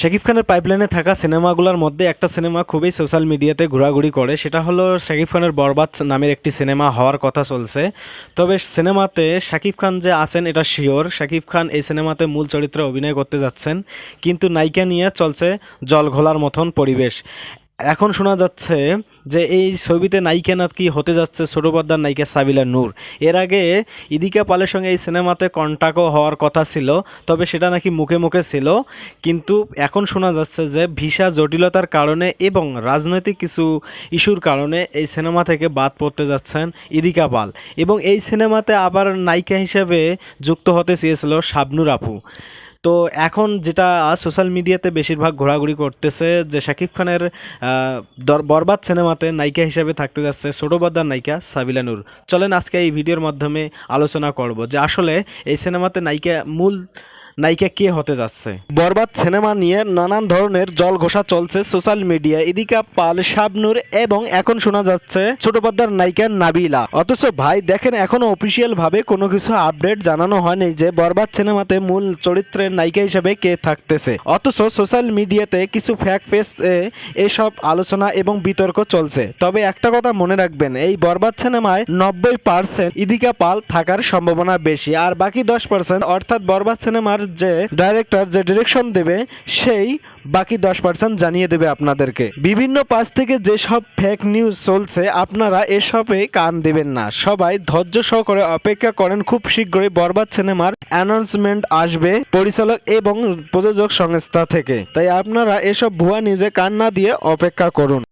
শাকিব খানের পাইপলাইনে থাকা সিনেমাগুলোর মধ্যে একটা সিনেমা খুবই সোশ্যাল মিডিয়াতে ঘোরাঘুরি করে, সেটা হলো শাকিব খানের বরবাদ নামের একটি সিনেমা হওয়ার কথা চলছে। তবে সিনেমাতে শাকিব খান যে আছেন, এটা শিওর শাকিব খান এই সিনেমাতে মূল চরিত্রে অভিনয় করতে যাচ্ছেন, কিন্তু নায়িকা নিয়ে চলছে জল ঘোলার মতন পরিবেশ। এখন শোনা যাচ্ছে যে এই ছবিতে নায়িকা নাকি হতে যাচ্ছে ছোট নায়িকা সাবিলা নূর। এর আগে ইদিকা পালের সঙ্গে এই সিনেমাতে কন্টাক্টও হওয়ার কথা ছিল, তবে সেটা নাকি মুখে মুখে ছিল। কিন্তু এখন শোনা যাচ্ছে যে ভিসা জটিলতার কারণে এবং রাজনৈতিক কিছু ইস্যুর কারণে এই সিনেমা থেকে বাদ পড়তে যাচ্ছেন ইদিকা পাল। এবং এই সিনেমাতে আবার নায়িকা হিসেবে যুক্ত হতে চেয়েছিল শাবনুর আপু। তো এখন যেটা সোশ্যাল মিডিয়াতে বেশিরভাগ ঘোরাঘুরি করতেছে যে শাকিব খানের বরবাদ সিনেমাতে নায়িকা হিসেবে থাকতে যাচ্ছে ছোটোবাদার নায়িকা সাবিলা নূর। চলেন আজকে এই ভিডিওর মাধ্যমে আলোচনা করব যে আসলে এই সিনেমাতে নায়িকা মূল নায়িকা কে হতে যাচ্ছে? বরবাদ সিনেমা নিয়ে নানান ধরনের জল ঘোষা চলছে সোশ্যাল মিডিয়া ইদিকা পাল শাবনুর এবং এখন শোনা যাচ্ছে ছোট পর্দার নায়িকা নাবিলা। অথচ ভাই, দেখেন, এখনও অফিসিয়াল ভাবে কোনো কিছু আপডেট জানানো হয়নি যে বরবাদ সিনেমাতে মূল চরিত্রের নায়িকা হিসেবে কে থাকতেছে। অথচ সোশ্যাল মিডিয়াতে কিছু ফ্যাক ফেস এসব আলোচনা এবং বিতর্ক চলছে। তবে একটা কথা মনে রাখবেন, এই বরবাদ সিনেমায় নব্বই পার্সেন্ট ইদিকা পাল থাকার সম্ভাবনা বেশি। আর বাকি দশ পার্সেন্ট অর্থাৎ বরবাদ সিনেমার যে ডাইরেক্টর যে ডিরেকশন দেবে, সেই বাকি দশ পার্সেন্ট জানিয়ে দেবে আপনাদেরকে। বিভিন্ন পাশ থেকে যেসব ফেক নিউজ চলছে, আপনারা এসবে কান দেবেন না। সবাই ধৈর্য সহকারে অপেক্ষা করেন, খুব শীঘ্রই বরবাদ সিনেমার অ্যানাউন্সমেন্ট আসবে পরিচালক এবং প্রযোজক সংস্থা থেকে। তাই আপনারা এসব ভুয়া নিউজে কান না দিয়ে অপেক্ষা করুন।